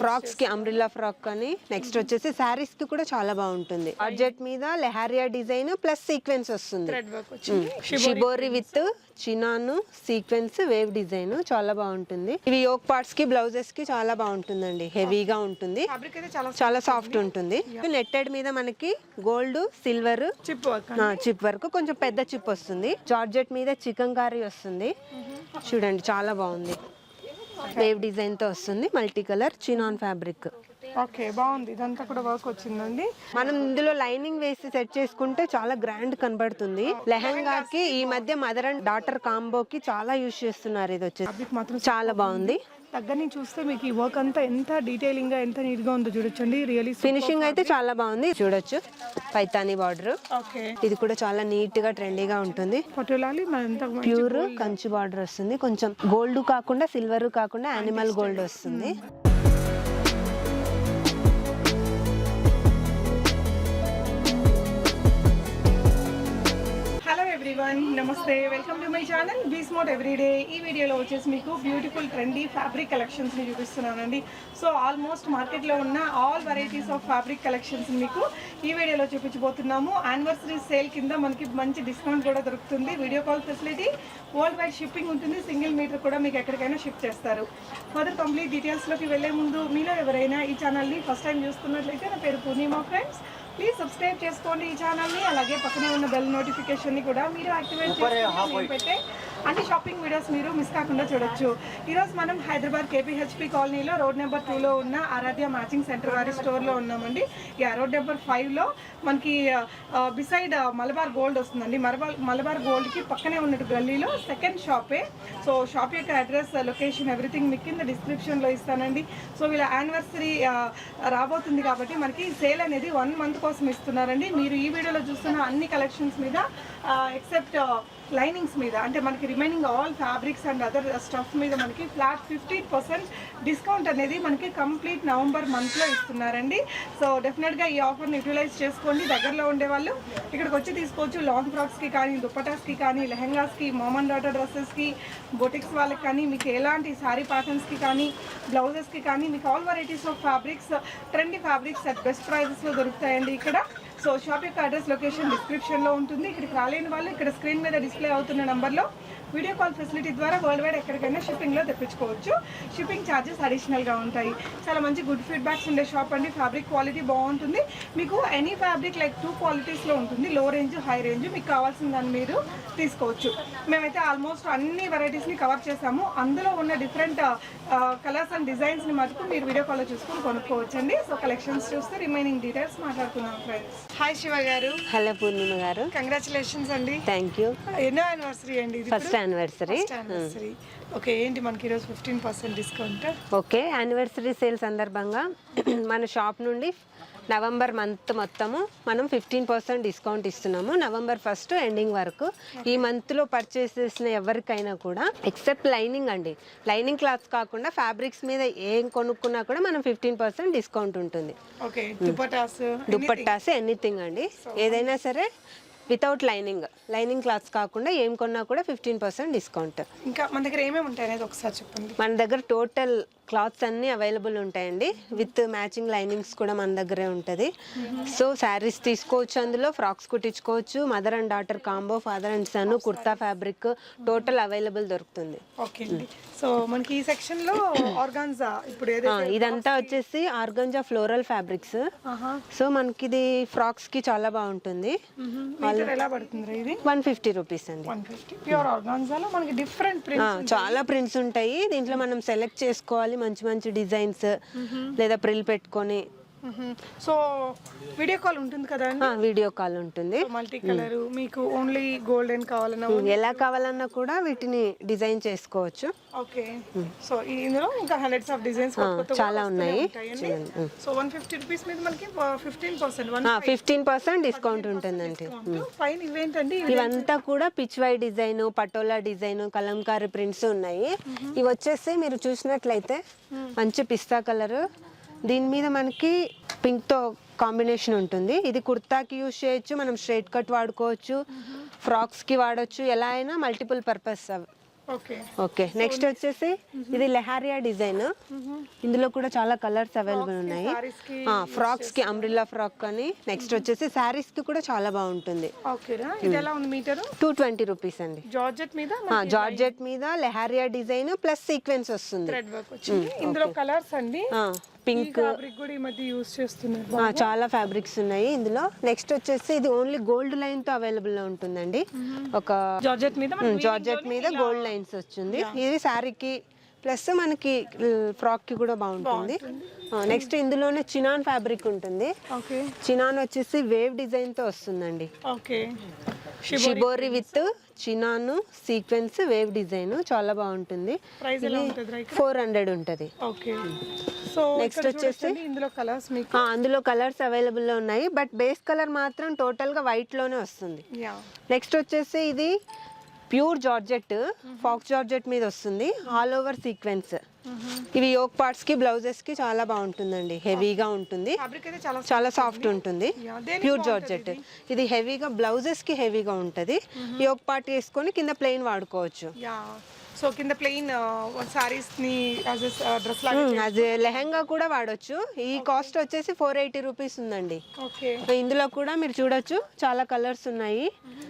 ఫ్రాక్స్కి umbrella frock అని. Next వచ్చేసి శారీస్కి కూడా చాలా బాగుంటుంది. బడ్జెట్ మీద లెహారియా డిజైన్ ప్లస్ సీక్వెన్స్ వస్తుంది. Shibori with chinon sequence wave design చాలా బాగుంటుంది. ఇవి యోక్ పార్ట్స్కి బ్లౌజెస్కి చాలా బాగుంటుందండి. హెవీగా ఉంటుంది. చాలా సాఫ్ట్ ఉంటుంది. నెట్టెడ్ మీద మనకి gold silver chip work chip వరకు కొంచెం పెద్ద చిప్ వస్తుంది. జార్జెట్ మీద చికెన్ కర్రీ వస్తుంది. చూడండి చాలా బాగుంది. వేవ్ డిజైన్తో వస్తుంది multi colour chinon fabric okay బాగుంది. ఇదంతా కూడా వర్క్ వచ్చిందండి. మనం ఇందులో లైనింగ్ వేసి సెట్ చేసుకుంటే చాలా గ్రాండ్ కనబడుతుంది. లెహంగాకి ఈ మధ్య మదర్ అండ్ డాటర్ కాంబోకి చాలా యూజ్ చేస్తున్నారు ఇది వచ్చేసి. మాత్రం చాలా బాగుంది. దగ్గర నుంచి చూస్తే మీకు ఈ వర్క్ అంతా ఎంత డీటెయిలింగ్గా ఎంత నీట్గా ఉందో చూడొచ్చండి. రియలీ ఫినిషింగ్ అయితే చాలా బాగుంది. చూడొచ్చు. పైతాని బార్డర్ ఓకే ఇది కూడా చాలా నీట్గా ట్రెండీగా ఉంటుంది. పట్టులాలి ప్యూర్ కంచి బార్డర్ వస్తుంది. కొంచెం గోల్డ్ కాకుండా సిల్వర్ కాకుండా యానిమల్ గోల్డ్ వస్తుంది. వన్ ఎవ్రీవన్ నమస్తే వెల్కమ్ టు మై ఛానల్ బీస్మోట్ ఎవ్రీడే ఈ వీడియోలో వచ్చేసి మీకు బ్యూటిఫుల్ ట్రెండీ ఫ్యాబ్రిక్ కలెక్షన్స్ని చూపిస్తున్నానండి. సో ఆల్మోస్ట్ మార్కెట్లో ఉన్న all varieties of fabric collections మీకు ఈ వీడియోలో చూపించబోతున్నాము. యానివర్సరీ సేల్ కింద మనకి మంచి డిస్కౌంట్ కూడా దొరుకుతుంది. Video call facility world wide shipping ఉంటుంది. సింగిల్ మీటర్ కూడా మీకు ఎక్కడికైనా షిప్ చేస్తారు. ఫర్దర్ కంప్లీట్ డీటెయిల్స్లోకి వెళ్ళే ముందు మీలో ఎవరైనా ఈ ఛానల్ని ఫస్ట్ టైం చూస్తున్నట్లయితే నా పేరు పూర్ణిమా ఫ్రెండ్స్ ప్లీజ్ సబ్స్క్రైబ్ చేసుకోండి ఈ ఛానల్ని అలాగే పక్కనే ఉన్న బెల్ నోటిఫికేషన్ని కూడా మీరు యాక్టివేట్ చేసుకొని నేను పెట్టే అన్ని షాపింగ్ వీడియోస్ మీరు మిస్ కాకుండా చూడొచ్చు. ఈరోజు మనం హైదరాబాద్ కేపీహెచ్పి కాలనీలో రోడ్ నెంబర్ టూలో ఉన్న ఆరాధ్య మ్యాచింగ్ సెంటర్ వారి స్టోర్లో ఉన్నామండి. యా రోడ్ నెంబర్ ఫైవ్లో మనకి బిసైడ్ మలబార్ గోల్డ్ వస్తుందండి. మలబార్ మలబార్ గోల్డ్కి పక్కనే ఉన్నట్టు గల్లీలో సెకండ్ షాపే. సో షాప్ యొక్క అడ్రస్ లొకేషన్ ఎవ్రీథింగ్ మీకు కింద డిస్క్రిప్షన్లో ఇస్తానండి. సో వీళ్ళ యానివర్సరీ రాబోతుంది కాబట్టి మనకి సేల్ అనేది వన్ మంత్ కోసం ఇస్తున్నారండి. మీరు ఈ వీడియోలో చూస్తున్న అన్ని కలెక్షన్స్ మీద ఎక్సెప్ట్ లైనింగ్స్ మీద. అంటే మనకి remaining all fabrics and other stuff మీద మనకి ఫ్లాట్ ఫిఫ్టీ పర్సెంట్ డిస్కౌంట్ అనేది మనకి కంప్లీట్ నవంబర్ మంత్లో ఇస్తున్నారండి. సో డెఫినెట్గా ఈ ఆఫర్ని యూటిలైజ్ చేసుకోండి. దగ్గరలో ఉండే వాళ్ళు ఇక్కడికి వచ్చి తీసుకోవచ్చు. లాంగ్ ఫ్రాక్స్కి కానీ దుప్పటాస్కి కానీ లెహంగాస్కి మామన్ డాటర్ డ్రెస్సెస్కి బొటిక్స్ వాళ్ళకి కానీ మీకు ఎలాంటి శారీ ప్యాటర్న్స్కి కానీ బ్లౌజెస్కి కానీ మీకు all varieties of fabrics trendy fabrics at best ప్రైజెస్లో దొరుకుతాయండి ఇక్కడ. సో షాప్ యొక్క అడ్రస్ లొకేషన్ డిస్క్రిప్షన్లో ఉంటుంది. ఇక్కడికి రాలేని వాళ్ళు ఇక్కడ స్క్రీన్ మీద డిస్ప్లే అవుతున్న నెంబర్లో వీడియో కాల్ ఫెసిలిటీ ద్వారా వరల్డ్ వైడ్ ఎక్కడికైనా షిప్పింగ్లో తెప్పించుకోవచ్చు. షిప్పింగ్ ఛార్జెస్ అడిషనల్గా ఉంటాయి. చాలా మంచి గుడ్ ఫీడ్బ్యాక్స్ ఉండే షాప్ అండి. ఫ్యాబ్రిక్ క్వాలిటీ బాగుంటుంది. మీకు ఎనీ ఫ్యాబ్రిక్ లైక్ టూ క్వాలిటీస్లో ఉంటుంది. లో రేంజ్ హై రేంజ్ మీకు కావాల్సిన దాన్ని మీరు తీసుకోవచ్చు. మేమైతే ఆల్మోస్ట్ అన్ని వెరైటీస్ని కవర్ చేసాము అందులో ఉన్న డిఫరెంట్ కలర్స్ అండ్ డిజైన్స్ని మటుకు మీరు వీడియో కాల్లో చూసుకొని కొనుక్కోవచ్చండి. సో కలెక్షన్స్ చూస్తే రిమైనింగ్ డీటెయిల్స్ మాట్లాడుకున్నాం friends. Hi Shiva garu. Hello Purnima garu. Congratulations అండి. థ్యాంక్ యూ ఎన్నో యానివర్సరీ అండి ఫస్ట్ యానివర్సరీ యానివర్సరీ ఓకే ఏంటి మనకి ఈరోజు fifteen percent discount okay anniversary sale సందర్భంగా మన షాప్ నుండి నవంబర్ మంత్ మొత్తము మనం ఫిఫ్టీన్ పర్సెంట్ డిస్కౌంట్ ఇస్తున్నాము. నవంబర్ ఫస్ట్ ఎండింగ్ వరకు ఈ మంత్లో పర్చేస్ చేసిన ఎవరికైనా కూడా ఎక్సెప్ట్ లైనింగ్ అండి. లైనింగ్ క్లాత్స్ కాకుండా ఫ్యాబ్రిక్స్ మీద ఏం కొనుక్కున్నా కూడా మనం ఫిఫ్టీన్ పర్సెంట్ డిస్కౌంట్ ఉంటుంది. దుపటాస్ దుప్పట్టాస్ ఎనీథింగ్ అండి. ఏదైనా సరే వితౌట్ లైనింగ్ లైనింగ్ క్లాత్స్ కాకుండా ఏం కొన్నా కూడా ఫిఫ్టీన్ పర్సెంట్ డిస్కౌంట్ ఇంకా మన దగ్గర ఏమేమి ఉంటాయి అనేది ఒకసారి చెప్పండి. మన దగ్గర టోటల్ క్లాత్స్ అన్నీ అవైలబుల్ ఉంటాయండి. విత్ మ్యాచింగ్ లైనింగ్స్ కూడా మన దగ్గరే ఉంటుంది. సో శారీస్ తీసుకోవచ్చు అందులో frocks కుట్టించుకోవచ్చు. Mother and daughter combo father and son kurta fabric total available దొరుకుతుంది. ఓకే సో మనకి ఈ సెక్షన్లో ఆర్గాన్జా ఇప్పుడు ఇదంతా వచ్చేసి ఆర్గంజా ఫ్లోరల్ ఫ్యాబ్రిక్స్. సో మనకి ఇది ఫ్రాక్స్కి చాలా బాగుంటుంది వన్ ఫిఫ్టీ రూపీస్ అండి. చాలా ప్రింట్స్ ఉంటాయి. దీంట్లో మనం సెలెక్ట్ చేసుకోవాలి. మంచి మంచి డిజైన్స్ లేదా ప్రిల్ పెట్టుకొని సో వీడియో కాల్ ఉంటుంది కదా వీడియో కాల్ ఉంటుంది. మల్టీ కలర్ మీకు ఓన్లీ గోల్డెన్ కావాలన్నా ఎలా కావాలన్నా కూడా వీటిని డిజైన్ చేసుకోవచ్చు. ఓకే. సో ఇందులో ఇంకా హండ్రెడ్స్ ఆఫ్ డిజైన్స్ చాలా ఉన్నాయి. సో వన్ ఫిఫ్టీ రూపీస్ మీద మనకి fifteen percent fifteen percent discount ఉంటుందండి. ఫైన్ ఇవేంటండి? ఇవంతా కూడా pichwai design patola design kalamkari prints ఉన్నాయి. ఇవి వచ్చేసి మీరు చూసినట్లయితే మంచి పిస్తా కలర్ దీని మీద మనకి పింక్తో కాంబినేషన్ ఉంటుంది. ఇది కుర్తాకి యూజ్ చేయొచ్చు మనం స్ట్రైట్ కట్ వాడుకోవచ్చు ఫ్రాక్స్కి వాడొచ్చు ఎలా అయినా multiple purpose okay. Okay next వచ్చేసి ఇది లెహారియా డిజైన్. ఇందులో కూడా చాలా కలర్స్ అవైలబుల్ ఉన్నాయి. ఫ్రాక్స్కి అంబ్రిల్లా ఫ్రాక్ అని. నెక్స్ట్ వచ్చేసి శారీస్కి కూడా చాలా బాగుంటుంది. టూ ట్వంటీ రూపీస్ అండి. జార్జెట్ మీద జార్జెట్ మీద లెహారియా డిజైన్ ప్లస్ సీక్వెన్స్ వస్తుంది. ఇందులో కలర్స్ అండి. పింక్. ఫ్యాబ్రిక్ కూడా ఈ మధ్య యూస్ చేస్తున్నారు. చాలా ఫ్యాబ్రిక్స్ ఉన్నాయి ఇందులో. నెక్స్ట్ వచ్చేసి ఇది ఓన్లీ గోల్డ్ లైన్తో అవైలబుల్లో ఉంటుందండి. ఒక జార్జెట్ మీద జార్జెట్ మీద గోల్డ్ లైన్స్ వచ్చింది ఇది శారీకి ప్లస్ మనకి ఫ్రాక్కి కూడా బాగుంటుంది. నెక్స్ట్ ఇందులోనే చినాన్ ఫ్యాబ్రిక్ ఉంటుంది. చినాన్ వచ్చేసి వేవ్ డిజైన్తో వస్తుందండి. Okay shibori with chinon sequence wave design చాలా బాగుంటుంది. ఫోర్ హండ్రెడ్ ఉంటుంది ఓకే సో నెక్స్ట్ వచ్చేసి- ఇందులో కలర్స్ మీకు అందులో కలర్స్ అవైలబుల్లో ఉన్నాయి. బట్ బేస్ కలర్ మాత్రం టోటల్గా వైట్లోనే వస్తుంది నెక్స్ట్ వచ్చేసి ఇది ప్యూర్ జార్జెట్ ఫాక్స్ జార్జెట్ మీద వస్తుంది. ఆల్ ఓవర్ సీక్వెన్స్ ఇవి యోక్ పార్ట్స్కి బ్లౌజెస్కి చాలా బాగుంటుందండి. హెవీగా ఉంటుంది. చాలా సాఫ్ట్ ఉంటుంది. ప్యూర్ జార్జెట్ ఇది? హెవీగా బ్లౌజెస్కి హెవీగా ఉంటుంది. యోక్ పార్ట్ వేసుకొని కింద ప్లెయిన్ వాడుకోవచ్చు. సో కింద ప్లెయిన్ సారీస్ని డ్రెస్ అది లెహంగా కూడా వాడొచ్చు. ఈ కాస్ట్ వచ్చేసి ఫోర్ ఎయిటీ రూపీస్ ఉందండి. ఇందులో కూడా మీరు చూడొచ్చు చాలా కలర్స్ ఉన్నాయి.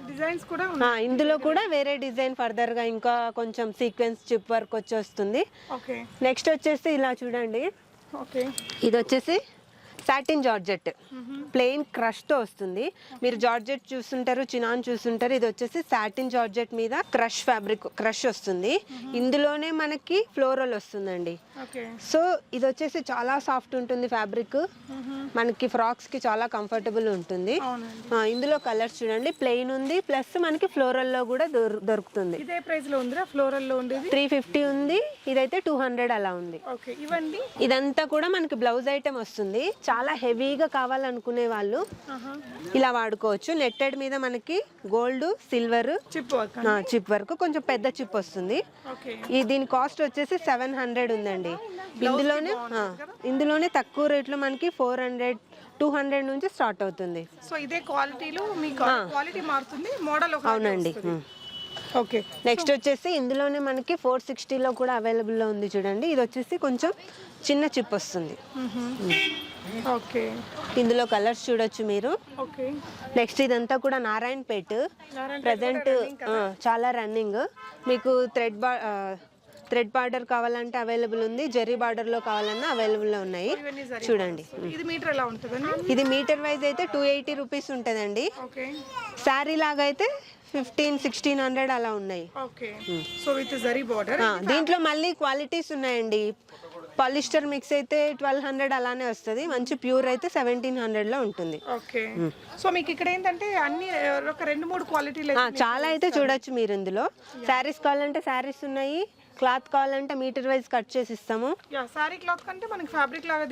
డిజైన్స్ కూడా ఆ, ఇందులో కూడా వేరే డిజైన్ ఫర్దర్గా ఇంకా కొంచెం సీక్వెన్స్ చిప్ వర్క్ వచ్చి వస్తుంది ఓకే నెక్స్ట్ వచ్చేసి ఇలా చూడండి. ఓకే ఇది వచ్చేసి సాటిన్ జార్జెట్. ప్లెయిన్తో వస్తుంది. మీరు జార్జెట్ చూస్తుంటారు చినాన్ చూస్తుంటారు. ఇది వచ్చేసి సాటిన్ జార్జెట్ మీద క్రష్ ఫ్యాబ్రిక్ క్రష్ వస్తుంది. ఇందులోనే మనకి ఫ్లోరల్ వస్తుందండి. సో ఇది వచ్చేసి చాలా సాఫ్ట్ ఉంటుంది ఫ్యాబ్రిక్. మనకి ఫ్రాక్స్కి చాలా కంఫర్టబుల్ ఉంటుంది. ఇందులో కలర్స్ చూడండి. ప్లెయిన్ ఉంది ప్లస్ మనకి ఫ్లోరల్లో కూడా దొర- దొరుకుతుంది. ఇదే ప్రైస్లో ఉందిరా? ఫ్లోరల్లో ఉండేది? త్రీ ఫిఫ్టీ ఉంది. ఇదైతే టూ హండ్రెడ్ అలా ఉంది. ఇదంతా కూడా మనకి బ్లౌజ్ ఐటమ్ వస్తుంది. చాలా హెవీగా కావాలనుకునే వాళ్ళు ఇలా వాడుకోవచ్చు. నెట్టెడ్ మీద మనకి gold silver chip work chip వరకు కొంచెం పెద్ద చిప్ వస్తుంది. ఈ దీని కాస్ట్ వచ్చేసి సెవెన్ హండ్రెడ్ ఉందండి. ఇందులోనే ఇందులోనే తక్కువ రేట్లో మనకి ఫోర్ హండ్రెడ్ టూ హండ్రెడ్ నుంచి స్టార్ట్ అవుతుంది. సో ఇదే క్వాలిటీలో మీకు క్వాలిటీ మారుతుంది మోడల్ అవునండి. ఓకే నెక్స్ట్ వచ్చేసి ఇందులోనే మనకి ఫోర్ సిక్స్టీలో కూడా అవైలబుల్లో ఉంది చూడండి. ఇది వచ్చేసి కొంచెం చిన్న చిప్ వస్తుంది. ఓకే ఇందులో కలర్స్ చూడొచ్చు మీరు. నెక్స్ట్ ఇదంతా కూడా నారాయణపేట్. ప్రజెంట్ చాలా రన్నింగ్ మీకు థ్రెడ్ బా థ్రెడ్ బార్డర్ కావాలంటే అవైలబుల్ ఉంది. జెరీ బార్డర్లో కావాలన్నా అవైలబుల్లో ఉన్నాయి. ఇవన్నీ సరే చూడండి. ఇది మీటర్ ఎలా ఇది మీటర్ వైజ్ అయితే టూ ఎయిటీ రూపీస్ ఉంటుందండి. శారీ లాగా అయితే ఫిఫ్టీన్ సిక్స్టీన్ హండ్రెడ్ అలా ఉన్నాయి. Okay. So with zari border. ఆ, దీంట్లో మళ్ళీ క్వాలిటీస్ ఉన్నాయండి. పాలిస్టర్ మిక్స్ అయితే ట్వెల్వ్ హండ్రెడ్ అలానే వస్తుంది. మంచి ప్యూర్ అయితే సెవెంటీన్ హండ్రెడ్లో ఉంటుంది. ఓకే. సో మీకు ఇక్కడ ఏంటంటే అన్ని ఒక రెండు మూడు క్వాలిటీలు ఆ, చాలా అయితే చూడొచ్చు మీరు ఇందులో. శారీస్ కావాలంటే శారీస్ ఉన్నాయి. క్లాత్ కావాలంటే మీటర్ వైజ్ కట్ చేసి ఇస్తాము. సారీ క్లాత్ కంటే మనకి ఫ్యాబ్రిక్ లాగా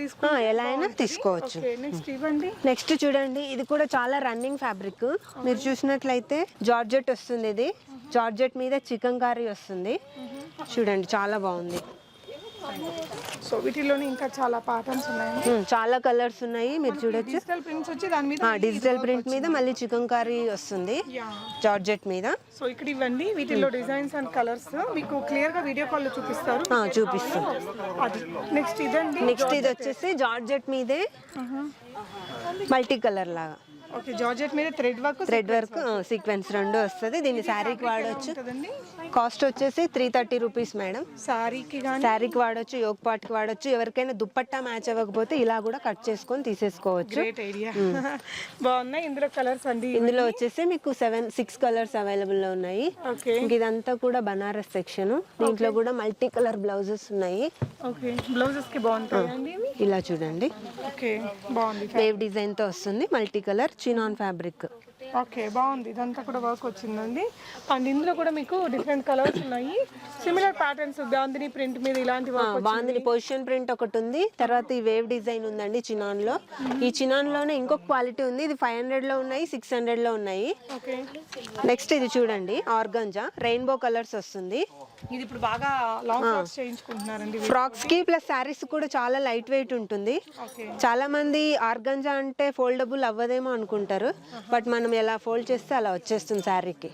ఎలా అయినా తీసుకోవచ్చు. నెక్స్ట్ ఇవ్వండి. నెక్స్ట్ చూడండి ఇది కూడా చాలా రన్నింగ్ ఫ్యాబ్రిక్ మీరు చూసినట్లయితే జార్జెట్ వస్తుంది ఇది. జార్జెట్ మీద చికెన్ కర్రీ వస్తుంది. చూడండి చాలా బాగుంది. సో వీటిలోనే ఇంకా చాలా ప్యాటర్న్స్ ఉన్నాయండి. ఉమ్, చాలా కలర్స్ ఉన్నాయి మీరు చూడొచ్చు. డిజిటల్ ప్రింట్స్ వచ్చి దాని మీద డిజిటల్ ప్రింట్ మీద మళ్ళీ చికెన్ కర్రీ వస్తుంది జార్జెట్ మీద. సో ఇక్కడ ఇవ్వండి వీటిలో డిజైన్స్ అండ్ కలర్స్ మీకు క్లియర్గా వీడియో కాల్లో చూపిస్తారు. చూపిస్తాం అది నెక్స్ట్ ఇదండి నెక్స్ట్ ఇది వచ్చేసి జార్జెట్ మీదే మల్టీ కలర్ లాగా. ఓకే జార్జెట్ మీద thread work thread work sequence రెండు వస్తుంది. దీన్ని శారీకి వాడవచ్చు కాస్ట్ వచ్చేసి త్రీ థర్టీ రూపీస్ మేడం కానీ శారీకి వాడొచ్చు యోగ్ పాట్కి వాడొచ్చు. ఎవరికైనా దుప్పట్టా మ్యాచ్ అవ్వకపోతే ఇలా కూడా కట్ చేసుకొని తీసేసుకోవచ్చు. బాగున్నాయి ఇందులో కలర్స్ అండి ఇందులో వచ్చేసి మీకు సెవెన్ సిక్స్ కలర్స్ అవైలబుల్లో ఉన్నాయి. ఇదంతా కూడా బనారస్ సెక్షన్. దీంట్లో కూడా మల్టీ కలర్ బ్లౌజెస్ ఉన్నాయి. ఓకే బ్లౌజెస్కి బాగుంటాయి ఇలా చూడండి. ఓకే బాగుంది. వేవ్ డిజైన్తో వస్తుంది multi colour. Chinon fabric okay బాగుంది. ఇదంతా కూడా వర్క్ వచ్చిందండి. అండ్ ఇందులో కూడా మీకు డిఫరెంట్ కలర్స్ ఉన్నాయి. సిమిలర్ ప్యాటర్న్స్ బాందిని ప్రింట్ మీద ఇలాంటి బాగుంది పొజిషన్ ప్రింట్ ఒకటి ఉంది. తర్వాత ఈ వేవ్ డిజైన్ ఉందండి చినాన్లో. ఈ చినాన్లోనే ఇంకొక క్వాలిటీ ఉంది. ఇది ఫైవ్ హండ్రెడ్లో ఉన్నాయి సిక్స్ హండ్రెడ్లో ఉన్నాయి. ఓకే నెక్స్ట్ ఇది చూడండి ఆర్గంజా రెయిన్బో కలర్స్ వస్తుంది. ఇది ఇప్పుడు బాగా లాంగ్ ఫ్రాక్స్ చేయించుకుంటున్నారండి ఫ్రాక్స్కి ప్లస్ శారీస్ కూడా చాలా లైట్ వెయిట్ ఉంటుంది. చాలా మంది ఆర్గంజా అంటే ఫోల్డబుల్ అవ్వదేమో అనుకుంటారు. బట్ మనం ఎలా ఫోల్డ్ చేస్తే అలా వచ్చేస్తుంది శారీకి.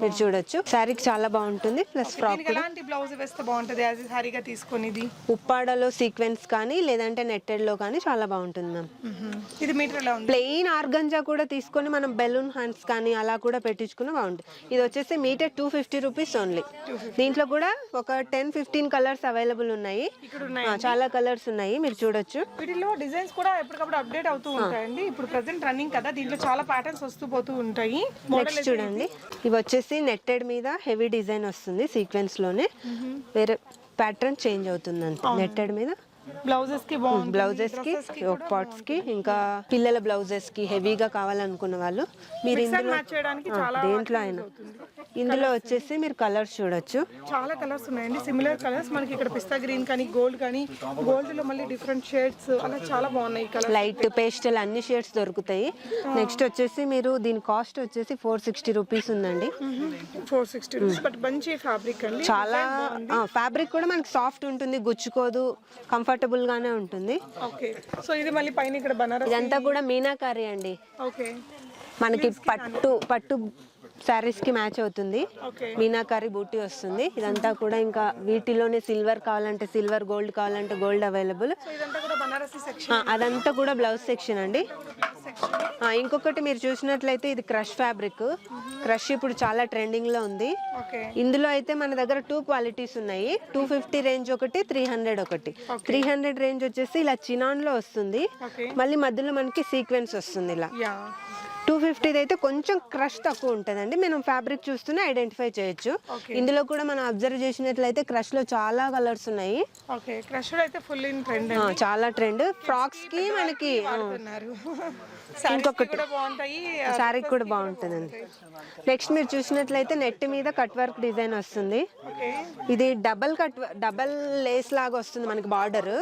మీరు చూడొచ్చు. శారీకి చాలా బాగుంటుంది ప్లస్ ఫ్రాక్ ఎలాంటి బ్లౌజ్ వేస్తే బాగుంటుంది యాజ్ సారీగా ఉప్పాడలో సీక్వెన్స్ కానీ లేదంటే నెట్టెడ్లో కానీ చాలా బాగుంటుంది మ్యామ్ ఇది మీటర్ ప్లెయిన్ ఆర్గంజా కూడా తీసుకొని మనం బెలూన్ హ్యాండ్స్ కానీ అలా కూడా పెట్టించుకున్న బాగుంటుంది. ఇది వచ్చేసి meter two fifty rupees only దీంట్లో కూడా ఒక టెన్ ఫిఫ్టీన్ కలర్స్ అవైలబుల్ ఉన్నాయి. చాలా కలర్స్ ఉన్నాయి మీరు చూడొచ్చు. వీటిలో డిజైన్స్ కూడా ఎప్పటికప్పుడు అప్డేట్ అవుతూ ఉంటాయండి. ఇప్పుడు ప్రెసెంట్ రన్నింగ్ కదా దీంట్లో చాలా ప్యాటర్న్స్ వస్తూ పోతూ ఉంటాయి. నెక్స్ట్ చూడండి. ఇవి వచ్చేసి నెట్టెడ్ మీద హెవీ డిజైన్ వస్తుంది సీక్వెన్స్లోనే. వేరే ప్యాటర్న్ చేంజ్ అవుతుంది నెట్టెడ్ మీద బ్లౌజెస్కి బ్లౌజెస్కి పాట్స్కి ఇంకా పిల్లల బ్లౌజెస్కి హెవీగా కావాలనుకున్న వాళ్ళు మీరు ఇందులో దేంట్లో అయినా. ఇందులో వచ్చేసి మీరు కలర్స్ చూడొచ్చు. చాలా కలర్స్ ఉన్నాయండి. సిమిలర్ కలర్స్ మనకి ఇక్కడ పిస్తా గ్రీన్ కానీ గోల్డ్ కానీ గోల్డ్లో మళ్ళీ డిఫరెంట్ షేడ్స్ అలా చాలా బాగున్నాయి కలర్ లైట్ పేస్టల్ అన్ని షేడ్స్ దొరుకుతాయి. నెక్స్ట్ వచ్చేసి మీరు దీని కాస్ట్ వచ్చేసి ఫోర్ సిక్స్టీ రూపీస్ ఉందండి. ఫోర్ సిక్స్టీ రూపీస్ బట్ మంచి ఫ్యాబ్రిక్ అండి. చాలా ఫ్యాబ్రిక్ కూడా మనకి సాఫ్ట్ ఉంటుంది గుచ్చుకోదు కంఫర్టబుల్ గానే ఉంటుంది. ఓకే సో ఇది మళ్ళీ పైన ఇక్కడ బనారస్ ఇదంతా కూడా మీనాకారి అండి. ఓకే మనకి పట్టు పట్టు శారీస్కి మ్యాచ్ అవుతుంది. మీనాకారి బూటీ వస్తుంది. ఇదంతా కూడా ఇంకా వీటిలోనే సిల్వర్ కావాలంటే సిల్వర్ గోల్డ్ కావాలంటే గోల్డ్ అవైలబుల్ అదంతా కూడా బ్లౌజ్ సెక్షన్ అండి. ఇంకొకటి మీరు చూసినట్లయితే ఇది క్రష్ ఫ్యాబ్రిక్ క్రష్ ఇప్పుడు చాలా ట్రెండింగ్లో ఉంది. ఇందులో అయితే మన దగ్గర టూ క్వాలిటీస్ ఉన్నాయి. టూ ఫిఫ్టీ రేంజ్ ఒకటి త్రీ హండ్రెడ్ ఒకటి. త్రీ హండ్రెడ్ రేంజ్ వచ్చేసి ఇలా చినాన్లో వస్తుంది. మళ్ళీ మధ్యలో మనకి సీక్వెన్స్ వస్తుంది ఇలా. టూ ఫిఫ్టీది అయితే కొంచెం క్రష్ తక్కువ ఉంటుందండి. మనం ఫ్యాబ్రిక్ చూస్తూనే ఐడెంటిఫై చేయొచ్చు. ఇందులో కూడా మనం అబ్జర్వ్ చేసినట్లయితే క్రష్లో చాలా కలర్స్ ఉన్నాయి. ఇన్ ట్రెండ్ ట్రెండ్ ఫ్రాక్స్కి మనకి వాడుతున్నారు. ఇంకొకటి. కూడా బాగుంటుందండి. నెక్స్ట్ మీరు చూసినట్లయితే నెట్ మీద కట్ వర్క్ డిజైన్ వస్తుంది. ఇది డబల్ కట్ డబల్ లేస్ లాగా వస్తుంది మనకి బార్డర్.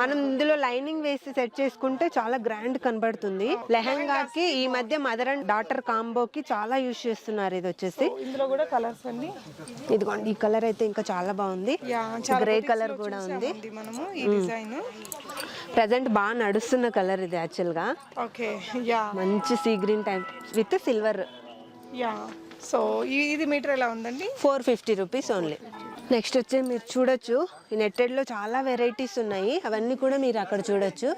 మనం ఇందులో లైనింగ్ వేసి సెట్ చేసుకుంటే చాలా గ్రాండ్ కనబడుతుంది. లెహంగాకి ఈ మధ్య మదర్ అండ్ డాటర్ కాంబోకి చాలా యూజ్ చేస్తున్నారు ఇది వచ్చేసి. ఇందులో కూడా కలర్స్ అండి ఇదిగోండి ఈ కలర్ అయితే ఇంకా చాలా బాగుంది. గ్రే కలర్ కూడా ఉంది. మనము ఈ డిజైన్. ప్రజెంట్ బాగా నడుస్తున్న కలర్ ఇది యాక్చువల్గా. ఓకే యా మంచి sea green type with silver yeah so ఇది మీటర్ ఎలా ఉందండి? Four fifty rupees only next వచ్చి మీరు చూడొచ్చు. ఈ నెట్టెడ్లో చాలా వెరైటీస్ ఉన్నాయి. అవన్నీ కూడా మీరు అక్కడ చూడొచ్చు.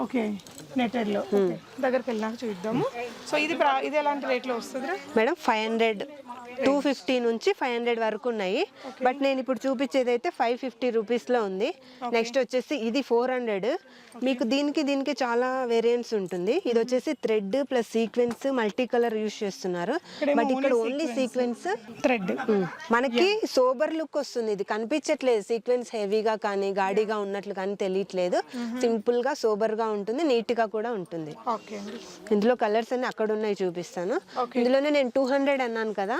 ఓకే నెటెడ్లో ఓకే దగ్గరికి వెళ్ళినాక చూద్దాము. సో ఇది ప్రా- ఇది ఎలాంటి రేట్లో వస్తుంది madam five hundred two fifty నుంచి ఫైవ్ హండ్రెడ్ వరకు ఉన్నాయి. బట్ నేను ఇప్పుడు చూపించేది అయితే ఫైవ్ ఫిఫ్టీ రూపీస్లో ఉంది. నెక్స్ట్ వచ్చేసి ఇది ఫోర్ హండ్రెడ్. మీకు దీనికి దీనికి చాలా వేరియంట్స్ ఉంటుంది. ఇది వచ్చేసి thread plus sequence multi colour use చేస్తున్నారు. బట్ ఇక్కడ ఓన్లీ సీక్వెన్స్ థ్రెడ్ మనకి సోబర్ లుక్ వస్తుంది. ఇది కనిపించట్లేదు. సీక్వెన్స్ హెవీగా కానీ గాడిగా ఉన్నట్లు కానీ తెలియట్లేదు. సింపుల్గా సోబర్గా ఉంటుంది నీట్గా కూడా ఉంటుంది. ఇందులో కలర్స్ అన్ని అక్కడ ఉన్నాయి చూపిస్తాను ఇందులోనే నేను టూ హండ్రెడ్ అన్నాను కదా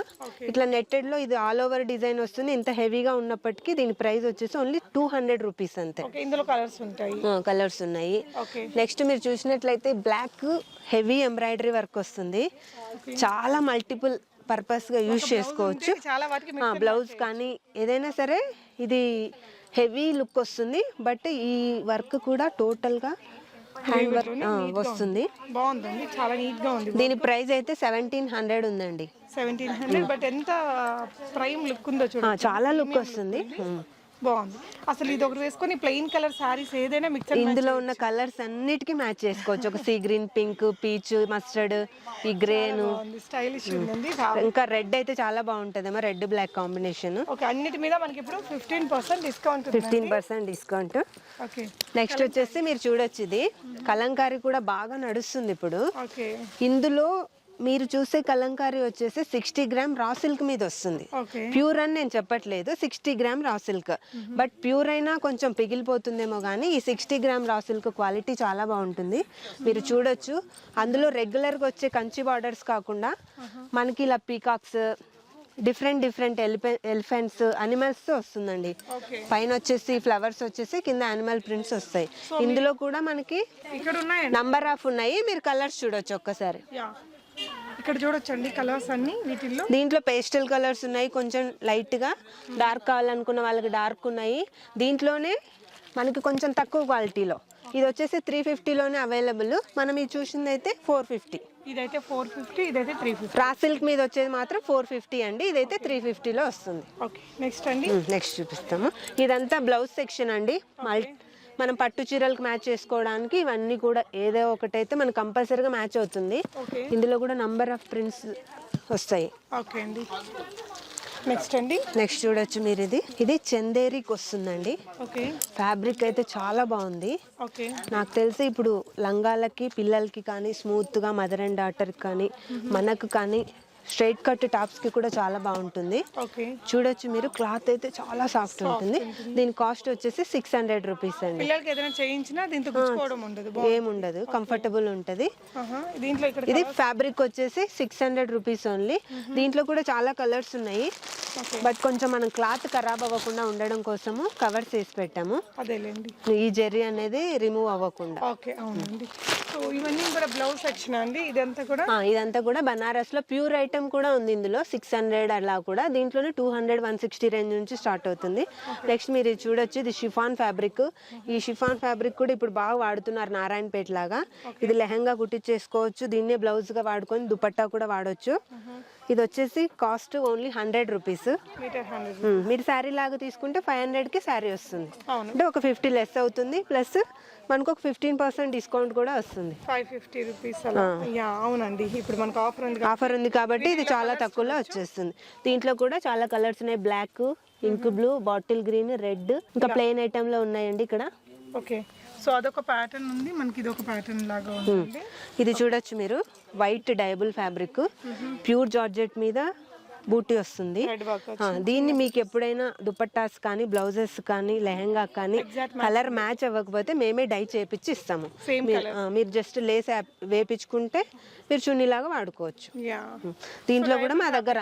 ఇట్లా నెట్టెడ్లో ఇది ఆల్ ఓవర్ డిజైన్ వస్తుంది ఇంత హెవీగా ఉన్నప్పటికీ దీని ప్రైస్ వచ్చేసి ఓన్లీ టూ హండ్రెడ్ రూపీస్ అంతే. ఇందులో కలర్స్ ఉంటాయి. కలర్స్ ఉన్నాయి. నెక్స్ట్ మీరు చూసినట్లయితే బ్లాక్ హెవీ ఎంబ్రాయిడరీ వర్క్ వస్తుంది. చాలా మల్టిపుల్ పర్పస్గా యూజ్ చేసుకోవచ్చు. బ్లౌజ్ కానీ ఏదైనా సరే ఇది హెవీ లుక్ వస్తుంది బట్ ఈ వర్క్ కూడా టోటల్గా హ్యాండ్ వర్క్ వస్తుంది. బాగుందండి చాలా నీట్గా ఉంది. దీని ప్రైస్ అయితే సెవెంటీన్ హండ్రెడ్ ఉందండి. సెవెంటీన్ హండ్రెడ్ బట్ ఎంత ప్రైమ్ లుక్ ఉందో చూడండి చాలా లుక్ వస్తుంది. బాగుంది. అసలు ఇది ఒకటి వేసుకొని ప్లెయిన్ కలర్ సారీస్ ఏదైనా మిక్సర్ ఇందులో ఉన్న కలర్స్ అన్నిటికీ మ్యాచ్ చేసుకోవచ్చు. ఒక sea green pink peach mustard ఈ గ్రేను స్టైలిష్ ఇంకా రెడ్ అయితే చాలా బాగుంటుందేమో రెడ్ బ్లాక్ కాంబినేషన్ ఓకే అన్నిటి మీద మనకి ఇప్పుడు fifteen percent discount fifteen percent discount okay. Next వచ్చేసి మీరు చూడొచ్చు ఇది. కలంకారీ కూడా బాగా నడుస్తుంది ఇప్పుడు. ఇందులో మీరు చూసే కలంకారీ వచ్చేసి సిక్స్టీ గ్రామ్ రా సిల్క్ మీద వస్తుంది. ప్యూర్ అని నేను చెప్పట్లేదు sixty gram raw silk. But pure అయినా కొంచెం పిగిలిపోతుందేమో కానీ ఈ sixty gram raw silk quality చాలా బాగుంటుంది. మీరు చూడొచ్చు. అందులో రెగ్యులర్గా వచ్చే కంచి బార్డర్స్ కాకుండా మనకి ఇలా పీకాక్స్ డిఫరెంట్ డిఫరెంట్ ఎలిఫె ఎలిఫెంట్స్ అనిమల్స్ వస్తుందండి. పైన వచ్చేసి ఫ్లవర్స్ వచ్చేసి కింద యానిమల్ ప్రింట్స్ వస్తాయి. ఇందులో కూడా మనకి నంబర్ ఆఫ్ ఉన్నాయి. మీరు కలర్స్ చూడొచ్చు ఒక్కసారి. ఇక్కడ చూడొచ్చండి కలర్స్ అన్ని వీటిల్లో. దీంట్లో పేస్టల్ కలర్స్ ఉన్నాయి కొంచెం లైట్గా డార్క్ కావాలనుకున్న వాళ్ళకి డార్క్ ఉన్నాయి. దీంట్లోనే మనకి కొంచెం తక్కువ క్వాలిటీలో ఇది వచ్చేసి త్రీ ఫిఫ్టీలోనే అవైలబుల్ మనం ఇది చూసింది అయితే ఫోర్ ఫిఫ్టీ ఇదైతే ఫోర్ ఫిఫ్టీ ఇదైతే త్రీ ఫిఫ్టీ రా సిల్క్ మీద వచ్చేది మాత్రం ఫోర్ ఫిఫ్టీ అండి. ఇదైతే త్రీ ఫిఫ్టీలో వస్తుంది. ఓకే నెక్స్ట్ అండి. నెక్స్ట్ చూపిస్తాము. ఇదంతా బ్లౌజ్ సెక్షన్ అండి. మల్ మనం పట్టు చీరలకు మ్యాచ్ చేసుకోవడానికి ఇవన్నీ కూడా ఏదో ఒకటైతే మనకు కంపల్సరీగా మ్యాచ్ అవుతుంది. ఇందులో కూడా నంబర్ ఆఫ్ ప్రింట్స్ వస్తాయి. ఓకే అండి. నెక్స్ట్ అండి. నెక్స్ట్ చూడొచ్చు మీరు ఇది. ఇది చందేరికి వస్తుందండి. ఓకే ఫ్యాబ్రిక్ అయితే చాలా బాగుంది. ఓకే నాకు తెలిసి ఇప్పుడు లంగాలకి పిల్లలకి కానీ స్మూత్గా మదర్ అండ్ డాటర్కి కానీ మనకు కానీ స్ట్రైట్ కట్ టాప్స్కి కూడా చాలా బాగుంటుంది. ఓకే. చూడొచ్చు మీరు. క్లాత్ అయితే చాలా సాఫ్ట్ ఉంటుంది. దీని కాస్ట్ వచ్చేసి సిక్స్ హండ్రెడ్ రూపీస్ అండి. ఏముండదు కంఫర్టబుల్ ఉంటుంది. ఇది ఫ్యాబ్రిక్ వచ్చేసి సిక్స్ హండ్రెడ్ రూపీస్ ఓన్లీ దీంట్లో కూడా చాలా కలర్స్ ఉన్నాయి. బట్ కొంచెం మనం క్లాత్ ఖరాబ్ అవ్వకుండా ఉండడం కోసము కవర్స్ వేసి పెట్టాము. ఈ జెర్రీ అనేది రిమూవ్ అవ్వకుండా. ఓకే అవునండి. సో ఇవన్నీ కూడా బ్లౌజ్ సెక్షన్ అండి? ఇదంతా కూడా? ఇదంతా కూడా బనారస్లో ప్యూర్ ఐటమ్ కూడా ఉంది ఇందులో. సిక్స్ హండ్రెడ్ అలా కూడా. దీంట్లోనే two hundred one sixty range నుంచి స్టార్ట్ అవుతుంది. నెక్స్ట్ మీరు చూడొచ్చు ఇది షిఫాన్ ఫ్యాబ్రిక్. ఈ షిఫాన్ ఫ్యాబ్రిక్ కూడా ఇప్పుడు బాగా వాడుతున్నారు నారాయణపేట లాగా. ఇది లెహంగా కుట్టించేసుకోవచ్చు దీన్నే బ్లౌజ్గా వాడుకొని దుపట్టా కూడా వాడొచ్చు. ఇది వచ్చేసి cost only hundred rupees. Hundred మీరు శారీ లాగా తీసుకుంటే ఫైవ్ హండ్రెడ్కి శారీ వస్తుంది. అంటే ఒక ఫిఫ్టీ లెస్ అవుతుంది ప్లస్ మనకు ఒక ఫిఫ్టీన్ పర్సెంట్ డిస్కౌంట్ కూడా వస్తుంది. ఫైవ్ ఫిఫ్టీ రూపీస్ అలా. యా అవునండి. ఇప్పుడు మనకు ఆఫర్ ఉంది కాబట్టి ఆఫర్ ఉంది కాబట్టి ఇది చాలా తక్కువలో వచ్చేస్తుంది. దీంట్లో కూడా చాలా కలర్స్ ఉన్నాయి. Black ink blue bottle green red ఇంకా ప్లెయిన్ ఐటమ్లో ఉన్నాయండి ఇక్కడ. ఓకే సో అదొక ప్యాటర్న్ ఉంది. మనకి ఇది ఒక ప్యాటర్న్ లాగా ఉందండి. ఇది చూడొచ్చు మీరు. White dyeable fabric pure georgette మీద బూటీ వస్తుంది. దీన్ని మీకు ఎప్పుడైనా దుపట్టాస్ కానీ బ్లౌజెస్ కానీ లెహంగా కానీ కలర్ మ్యాచ్ అవ్వకపోతే మేమే డై చేపించి ఇస్తాము. మీరు జస్ట్ లేస్ వేపించుకుంటే మీరు చున్నీలాగా వాడుకోవచ్చు. దీంట్లో కూడా మా దగ్గర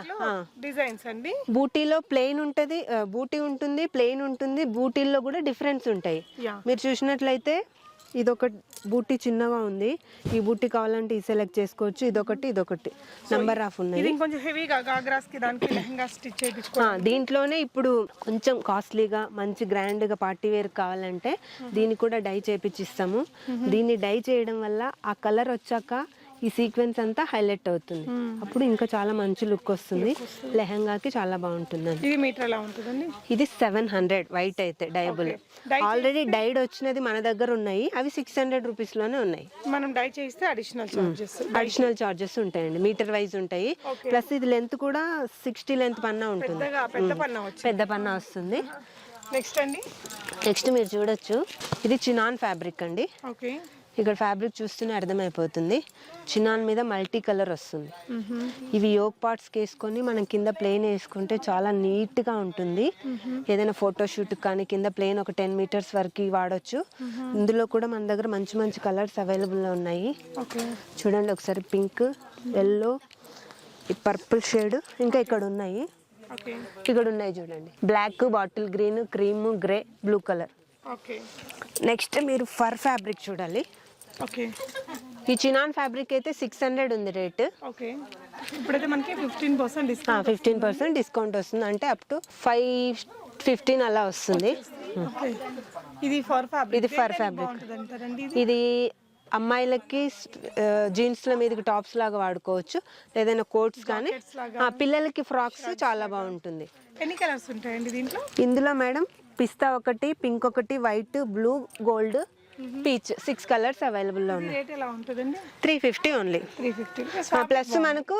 డిజైన్స్ అండి? బూటీలో ప్లెయిన్ ఉంటుంది బూటీ ఉంటుంది ప్లెయిన్ ఉంటుంది బూటీల్లో కూడా డిఫరెన్స్ ఉంటాయి. మీరు చూసినట్లయితే ఇదొక బూటీ చిన్నగా ఉంది. ఈ బూటీ కావాలంటే ఈ సెలెక్ట్ చేసుకోవచ్చు. ఇదొకటి ఇదొకటి. నంబర్ ఆఫ్ ఉన్నాయి ఇది ఇంకొంచెం హెవీగా గాగ్రాస్కి దానికి లెహంగా స్టిచ్ చేయించుకో ఆ, దీంట్లోనే ఇప్పుడు కొంచెం కాస్ట్లీగా మంచి గ్రాండ్గా పార్టీ వేర్ కావాలంటే దీన్ని కూడా డై చేపించిస్తాము. దీన్ని డై చేయడం వల్ల ఆ కలర్ వచ్చాక ఈ సీక్వెన్స్ అంతా హైలైట్ అవుతుంది. అప్పుడు ఇంకా చాలా మంచి లుక్ వస్తుంది. లెహంగాకి చాలా బాగుంటుందండి. ఇది మీటర్ ఎలా ఉంటుందండి? ఇది సెవెన్ హండ్రెడ్ వైట్ అయితే డైబుల్ ఆల్రెడీ డైడ్ వచ్చినది మన దగ్గర ఉన్నాయి. అవి సిక్స్ హండ్రెడ్ రూపీస్లోనే ఉన్నాయి. మనం డై చేస్తే అడిషనల్ చార్జెస్ అడిషనల్ చార్జెస్ ఉంటాయండి. మీటర్ వైజ్ ఉంటాయి. ప్లస్ ఇది లెంత్ కూడా సిక్స్టీ లెంత్ పన్నా ఉంటుంది. పెద్దగా పెద్ద పన్న వచ్చి పెద్ద పన్నా వస్తుంది. నెక్స్ట్ అండి. నెక్స్ట్ మీరు చూడొచ్చు. ఇది చినాన్ ఫ్యాబ్రిక్ అండి. ఓకే ఇక్కడ ఫ్యాబ్రిక్ చూస్తూనే అర్థమైపోతుంది. చినాన్ మీద మల్టీ కలర్ వస్తుంది. ఇవి యోగ్ పార్ట్స్కి వేసుకొని మనం కింద ప్లేన్ వేసుకుంటే చాలా నీట్గా ఉంటుంది. ఏదైనా ఫోటోషూట్ కానీ కింద ప్లేన్ ఒక టెన్ మీటర్స్ వరకు వాడొచ్చు. ఇందులో కూడా మన దగ్గర మంచి మంచి కలర్స్ అవైలబుల్లో ఉన్నాయి. చూడండి ఒకసారి పింక్ ఎల్లో ఈ పర్పుల్ షేడ్ ఇంకా ఇక్కడ ఉన్నాయి. ఇక్కడ ఉన్నాయి చూడండి. Black bottle green cream grey blue colour next మీరు ఫర్ ఫ్యాబ్రిక్ చూడాలి. ఓకే. ఈ చినాన్ ఫ్యాబ్రిక్ అయితే సిక్స్ హండ్రెడ్ ఉంది రేట్. ఓకే. ఇప్పుడైతే మనకి fifteen percent discount fifteen percent discount వస్తుంది. అంటే అప్ టు ఫైవ్ ఫిఫ్టీన్ అలా వస్తుంది. ఇది ఫర్ ఫ్యాబ్రిక్. ఇది. బాగుంటుంది అంటారండి ఇది? అమ్మాయిలకి జీన్స్ల మీదకి టాప్స్ లాగా వాడుకోవచ్చు. ఏదైనా కోట్స్ కానీ. పిల్లలకి ఫ్రాక్స్ చాలా బాగుంటుంది. ఎన్ని కలర్స్ ఉంటాయండి దీంట్లో? ఇందులో మేడం పిస్తా ఒకటి పింక్ ఒకటి white blue gold peach six colours అవైలబుల్లో ఉన్నాయి. Three fifty only three fifty plus మనకు